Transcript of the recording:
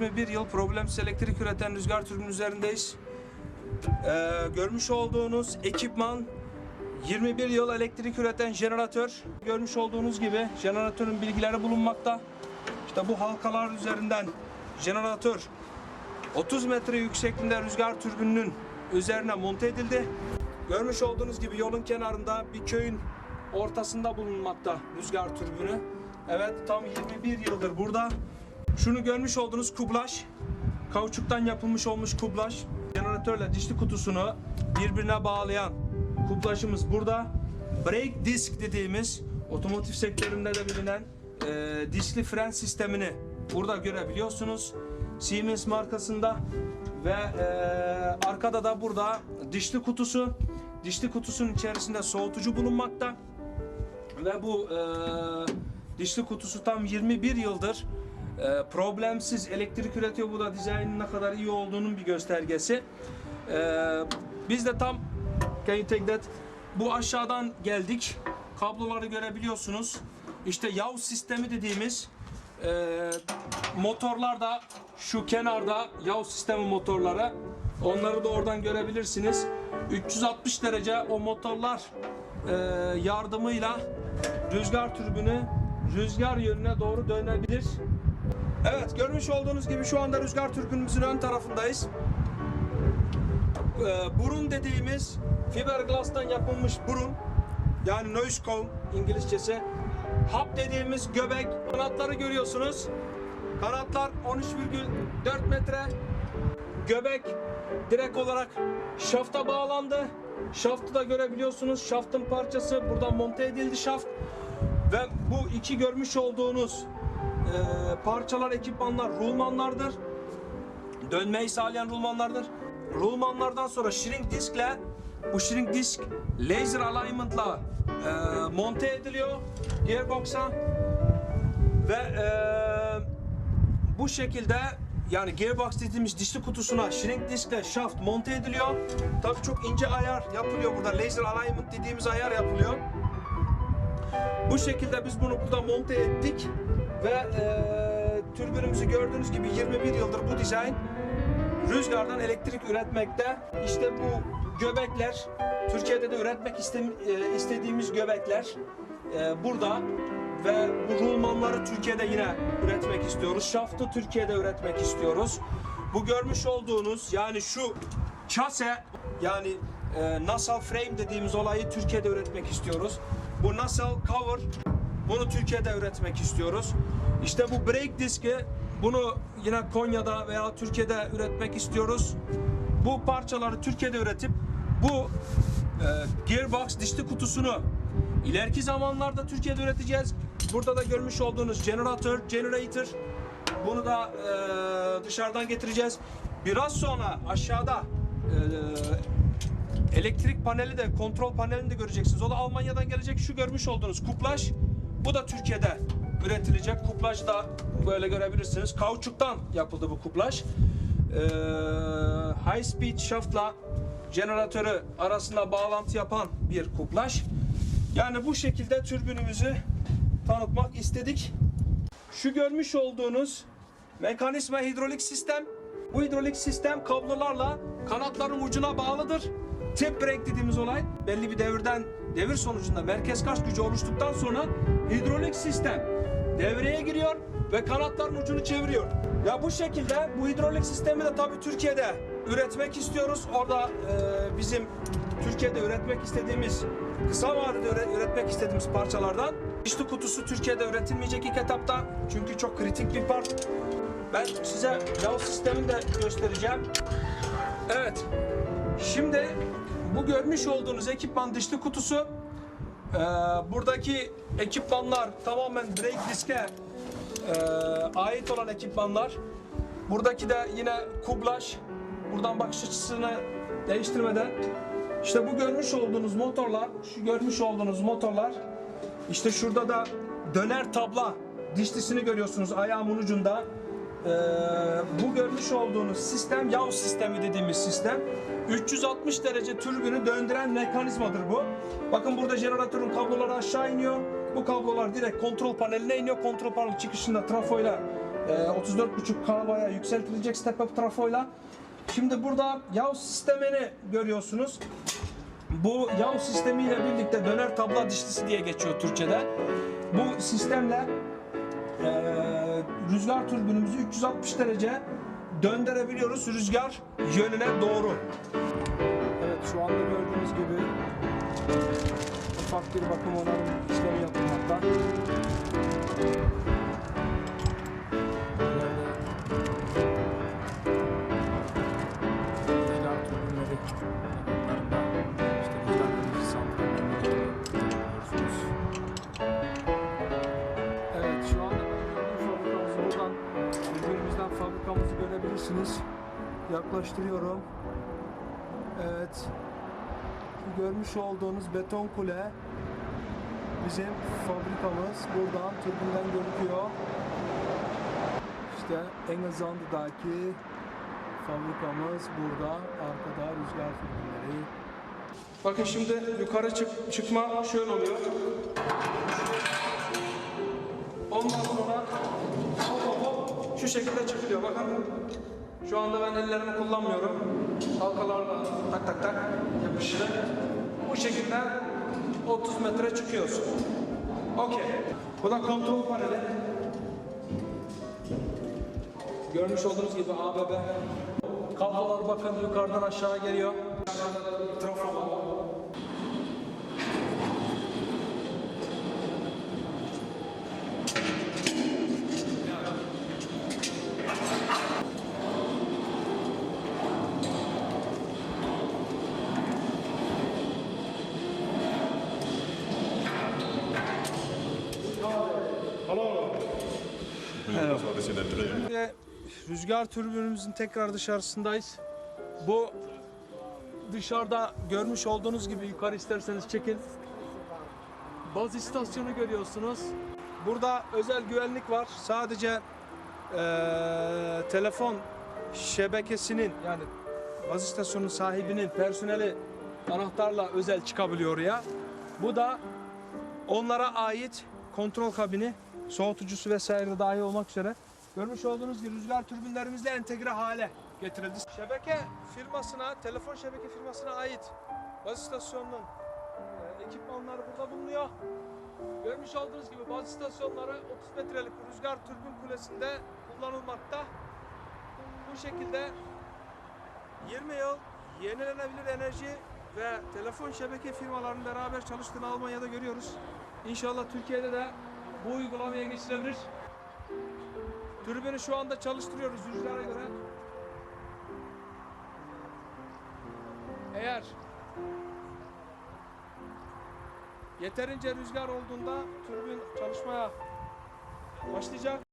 21 yıl problemsiz elektrik üreten rüzgar türbinin üzerindeyiz. Ee, görmüş olduğunuz ekipman 21 yıl elektrik üreten jeneratör. Görmüş olduğunuz gibi jeneratörün bilgileri bulunmakta. İşte bu halkalar üzerinden jeneratör 30 metre yüksekliğinde rüzgar türbününün üzerine monte edildi. Görmüş olduğunuz gibi yolun kenarında bir köyün ortasında bulunmakta rüzgar türbünü. Evet tam 21 yıldır burada. Şunu görmüş olduğunuz kublaj. Kauçuktan yapılmış olmuş kublaj. Jeneratörle dişli kutusunu birbirine bağlayan kublajımız burada. Brake disk dediğimiz otomotiv sektöründe de bilinen e, diskli fren sistemini burada görebiliyorsunuz. Siemens markasında ve e, arkada da burada dişli kutusu. Dişli kutusunun içerisinde soğutucu bulunmakta. Ve bu e, dişli kutusu tam 21 yıldır e, problemsiz elektrik üretiyor. Bu da dizaynın ne kadar iyi olduğunun bir göstergesi. E, biz de tam can you take that? Bu aşağıdan geldik. Kabloları görebiliyorsunuz. İşte yav sistemi dediğimiz e, motorlar da şu kenarda yav sistemi motorları. Onları da oradan görebilirsiniz. 360 derece o motorlar e, yardımıyla rüzgar türbünü rüzgar yönüne doğru dönebilir. Evet görmüş olduğunuz gibi şu anda rüzgar türbünümüzün ön tarafındayız. Ee, burun dediğimiz fiberglass'tan yapılmış burun yani noise cone İngilizcesi. Hap dediğimiz göbek kanatları görüyorsunuz. Kanatlar 13,4 metre. Göbek direkt olarak şafta bağlandı. Şaftı da görebiliyorsunuz. Şaftın parçası buradan monte edildi şaft. Ve bu iki görmüş olduğunuz parçalar, ekipmanlar rulmanlardır. Dönmeyi sağlayan rulmanlardır. Rulmanlardan sonra shrink diskle bu shrink disk laser alignment'la e, monte ediliyor gearbox'a ve e, bu şekilde yani gearbox dediğimiz dişli kutusuna shrink diskle shaft monte ediliyor. Tabii çok ince ayar yapılıyor burada. Laser alignment dediğimiz ayar yapılıyor. Bu şekilde biz bunu burada monte ettik ve e, türbünümüzü gördüğünüz gibi 21 yıldır bu dizayn rüzgardan elektrik üretmekte. İşte bu göbekler Türkiye'de de üretmek istem- e, istediğimiz göbekler e, burada ve bu rulmanları Türkiye'de yine üretmek istiyoruz. Şaftı Türkiye'de üretmek istiyoruz. Bu görmüş olduğunuz yani şu çase yani e, nasal frame dediğimiz olayı Türkiye'de üretmek istiyoruz. Bu nasal cover bunu Türkiye'de üretmek istiyoruz. İşte bu brake diski bunu yine Konya'da veya Türkiye'de üretmek istiyoruz. Bu parçaları Türkiye'de üretip bu e, gearbox dişli kutusunu ileriki zamanlarda Türkiye'de üreteceğiz. Burada da görmüş olduğunuz jeneratör, generator bunu da e, dışarıdan getireceğiz. Biraz sonra aşağıda e, elektrik paneli de kontrol panelini de göreceksiniz. O da Almanya'dan gelecek. Şu görmüş olduğunuz kuplaj bu da Türkiye'de üretilecek. Kuplaj da böyle görebilirsiniz. Kauçuktan yapıldı bu kuplaj. Ee, high speed shaft'la jeneratörü arasında bağlantı yapan bir kuplaj. Yani bu şekilde türbünümüzü tanıtmak istedik. Şu görmüş olduğunuz mekanizma hidrolik sistem. Bu hidrolik sistem kablolarla kanatların ucuna bağlıdır. Tip brake dediğimiz olay belli bir devirden devir sonucunda merkez kaç gücü oluştuktan sonra hidrolik sistem devreye giriyor ve kanatların ucunu çeviriyor. Ya bu şekilde bu hidrolik sistemi de tabii Türkiye'de üretmek istiyoruz. Orada e, bizim Türkiye'de üretmek istediğimiz kısa vadede üre- üretmek istediğimiz parçalardan dişli kutusu Türkiye'de üretilmeyecek ilk etapta. Çünkü çok kritik bir part. Ben size yav sistemini de göstereceğim. Evet. Şimdi bu görmüş olduğunuz ekipman dişli kutusu. Ee, buradaki ekipmanlar tamamen brake diske e, ait olan ekipmanlar. Buradaki de yine kublaj. Buradan bakış açısını değiştirmeden. İşte bu görmüş olduğunuz motorlar, şu görmüş olduğunuz motorlar. İşte şurada da döner tabla dişlisini görüyorsunuz ayağımın ucunda. Ee, bu görmüş olduğunuz sistem yav sistemi dediğimiz sistem. 360 derece türbünü döndüren mekanizmadır bu. Bakın burada jeneratörün kabloları aşağı iniyor. Bu kablolar direkt kontrol paneline iniyor. Kontrol paneli çıkışında trafoyla Ee, 34.5 kV'ya yükseltilecek step up trafoyla. Şimdi burada yav sistemini görüyorsunuz. Bu yav sistemiyle birlikte döner tabla dişlisi diye geçiyor Türkçe'de. Bu sistemle rüzgar türbünümüzü 360 derece döndürebiliyoruz rüzgar yönüne doğru. Evet şu anda gördüğünüz gibi ufak bir bakım onarım işlemi yapılmakta. Yaklaştırıyorum. Evet. Görmüş olduğunuz beton kule bizim fabrikamız buradan türbünden görüküyor. İşte Engelzandı'daki fabrikamız burada arkada rüzgar türbinleri. Bakın şimdi yukarı çık çıkma şöyle oluyor. Ondan sonra hop hop hop şu şekilde çıkıyor. Bakın şu anda ben ellerimi kullanmıyorum. Halkalarla tak tak tak yapıştı. Bu şekilde 30 metre çıkıyorsun. Okey. Bu da kontrol paneli. Görmüş olduğunuz gibi ABB. Kablolar bakın yukarıdan aşağı geliyor var. Ve rüzgar türbünümüzün tekrar dışarısındayız. Bu dışarıda görmüş olduğunuz gibi yukarı isterseniz çekin. Baz istasyonu görüyorsunuz. Burada özel güvenlik var. Sadece eee, telefon şebekesinin yani baz istasyonunun sahibinin personeli anahtarla özel çıkabiliyor oraya. Bu da onlara ait kontrol kabini, soğutucusu vesaire de dahil olmak üzere görmüş olduğunuz gibi rüzgar türbinlerimizle entegre hale getirildi. Şebeke firmasına, telefon şebeke firmasına ait baz istasyonunun e, ekipmanları burada bulunuyor. Görmüş olduğunuz gibi baz istasyonları 30 metrelik rüzgar türbin kulesinde kullanılmakta. Bu şekilde 20 yıl yenilenebilir enerji ve telefon şebeke firmalarının beraber çalıştığını Almanya'da görüyoruz. İnşallah Türkiye'de de bu uygulamaya geçilebilir. Türbini şu anda çalıştırıyoruz rüzgara göre. Eğer yeterince rüzgar olduğunda türbin çalışmaya başlayacak.